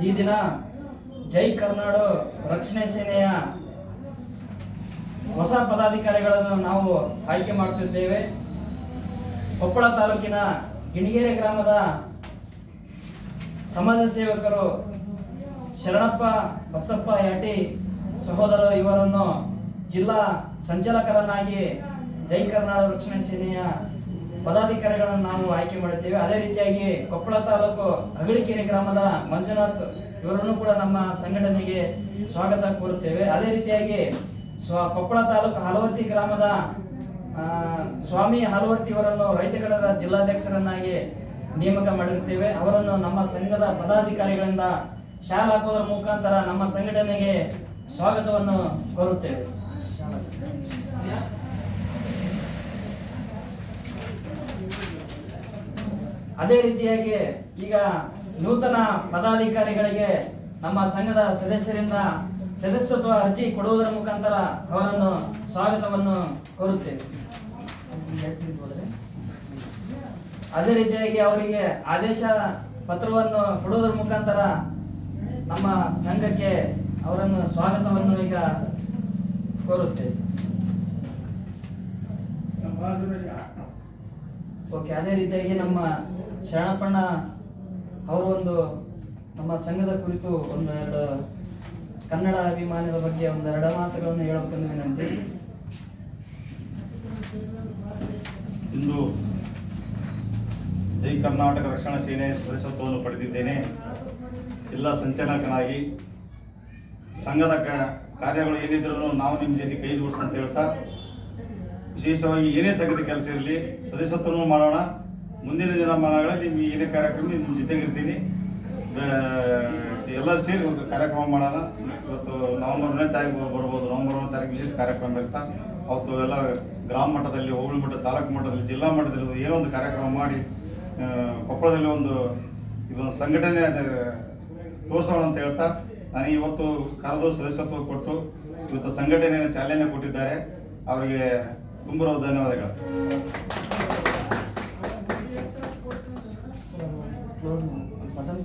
ಈ ದಿನ ಜೈ ಕರ್ನಾಡು ರಕ್ಷಣೆ ಸೇನೆಯ ಹೊಸ ಪದಾಧಿಕಾರಿಗಳನ್ನು ನಾವು ಆಯ್ಕೆ ಮಾಡುತ್ತಿದ್ದೇವೆ ಕೊಪ್ಪಳ ತಾಲೂಕಿನ ಗಿಣಿಗೆರೆ ಗ್ರಾಮದ ಸಮಾಜ ಸೇವಕರು ಶರಣಪ್ಪ ಬಸಪ್ಪ ಯಾಟಿ ಸಹೋದರ ಇವರನ್ನು ಜಿಲ್ಲಾ ಸಂಚಾಲಕರನ್ನಾಗಿ ಜೈ ಕರ್ನಾಟಕ ರಕ್ಷಣಾ ಸೇನೆಯ ಪದಾಧಿಕಾರಿಗಳನ್ನು ನಾವು ಆಯ್ಕೆ ಮಾಡುತ್ತೇವೆ. ಅದೇ ರೀತಿಯಾಗಿ ಕೊಪ್ಪಳ ತಾಲೂಕು ಅಗಳಿಕೆರೆ ಗ್ರಾಮದ ಮಂಜುನಾಥ್ ಇವರನ್ನು ಕೂಡ ನಮ್ಮ ಸಂಘಟನೆಗೆ ಸ್ವಾಗತ ಕೋರುತ್ತೇವೆ. ಅದೇ ರೀತಿಯಾಗಿ ಸ್ವ ಕೊಪ್ಪಳ ತಾಲೂಕು ಹಲವರ್ತಿ ಗ್ರಾಮದ ಸ್ವಾಮಿ ಹಲವರ್ತಿ ಅವರನ್ನು ರೈತಗಡದ ಜಿಲ್ಲಾಧ್ಯಕ್ಷರನ್ನಾಗಿ ನೇಮಕ ಮಾಡಿರುತ್ತೇವೆ. ಅವರನ್ನು ನಮ್ಮ ಸಂಘದ ಪದಾಧಿಕಾರಿಗಳಿಂದ ಶಾಲೆ ಹಾಕೋದ್ರ ಮುಖಾಂತರ ನಮ್ಮ ಸಂಘಟನೆಗೆ ಸ್ವಾಗತವನ್ನು ಕೋರುತ್ತೇವೆ. ಅದೇ ರೀತಿಯಾಗಿ ಈಗ ನೂತನ ಪದಾಧಿಕಾರಿಗಳಿಗೆ ನಮ್ಮ ಸಂಘದ ಸದಸ್ಯರಿಂದ ಸದಸ್ಯತ್ವ ಅರ್ಜಿ ಕೊಡುವುದರ ಮುಖಾಂತರ ಅವರನ್ನು ಸ್ವಾಗತವನ್ನು ಕೋರುತ್ತೇವೆ. ಅದೇ ರೀತಿಯಾಗಿ ಅವರಿಗೆ ಆದೇಶ ಪತ್ರವನ್ನು ಕೊಡುವುದರ ಮುಖಾಂತರ ನಮ್ಮ ಸಂಘಕ್ಕೆ ಅವರನ್ನು ಸ್ವಾಗತವನ್ನು ಈಗ ಕೋರುತ್ತೇವೆ. ಓಕೆ, ಅದೇ ರೀತಿಯಾಗಿ ನಮ್ಮ ಶರಣಪ್ಪಣ್ಣ ಅವರು ಒಂದು ನಮ್ಮ ಸಂಘದ ಕುರಿತು ಒಂದು ಎರಡು ಕನ್ನಡ ಅಭಿಮಾನದ ಬಗ್ಗೆ ಒಂದು ಎರಡು ಮಾತುಗಳನ್ನು ಹೇಳಬೇಕೆಂದು ವಿನಂತಿ. ಇಂದು ಜೈ ಕರ್ನಾಟಕ ರಕ್ಷಣಾ ಸೇನೆ ಸದಸ್ಯತ್ವವನ್ನು ಪಡೆದಿದ್ದೇನೆ. ಜಿಲ್ಲಾ ಸಂಚಾಲಕನಾಗಿ ಸಂಘದ ಕಾರ್ಯಗಳು ಏನಿದ್ರೂ ನಾವು ನಿಮ್ಮ ಜೊತೆ ಕೈ ಅಂತ ಹೇಳ್ತಾ ವಿಶೇಷವಾಗಿ ಏನೇ ಸಂಘದ ಕೆಲಸ ಇರಲಿ ಸದಸ್ಯತ್ವವನ್ನು ಮಾಡೋಣ. ಮುಂದಿನ ದಿನಮಾನಗಳಲ್ಲಿ ನಿಮ್ಮ ಏನೇ ಕಾರ್ಯಕ್ರಮ, ನಿಮ್ಮ ಜೊತೆಗಿರ್ತೀನಿ. ಎಲ್ಲ ಸೇರಿ ಒಂದು ಕಾರ್ಯಕ್ರಮ ಮಾಡೋಣ. ಇವತ್ತು ನವಂಬರ್ ಒಂದನೇ ತಾರೀಕು ಬರ್ಬೋದು. ನವೆಂಬರ್ ಒಂದನೇ ತಾರೀಕು ವಿಶೇಷ ಕಾರ್ಯಕ್ರಮ ಇರ್ತಾ, ಅವತ್ತು ಎಲ್ಲ ಗ್ರಾಮ ಮಟ್ಟದಲ್ಲಿ, ಹೋಬಳಿ ಮಟ್ಟ, ತಾಲೂಕು ಮಟ್ಟದಲ್ಲಿ, ಜಿಲ್ಲಾ ಮಟ್ಟದಲ್ಲಿ ಏನೋ ಒಂದು ಕಾರ್ಯಕ್ರಮ ಮಾಡಿ ಕೊಪ್ಪಳದಲ್ಲಿ ಒಂದು ಇದೊಂದು ಸಂಘಟನೆ ತೋರಿಸೋಣ ಅಂತ ಹೇಳ್ತಾ, ನನಗೆ ಇವತ್ತು ಕರೆದು ಸದಸ್ಯತ್ವ ಕೊಟ್ಟು ಇವತ್ತು ಸಂಘಟನೆಯನ್ನು ಚಾಲನೆ ಕೊಟ್ಟಿದ್ದಾರೆ. ಅವರಿಗೆ ತುಂಬ ಧನ್ಯವಾದಗಳು ಕ್ಲೋಸ್ ಬಟನ್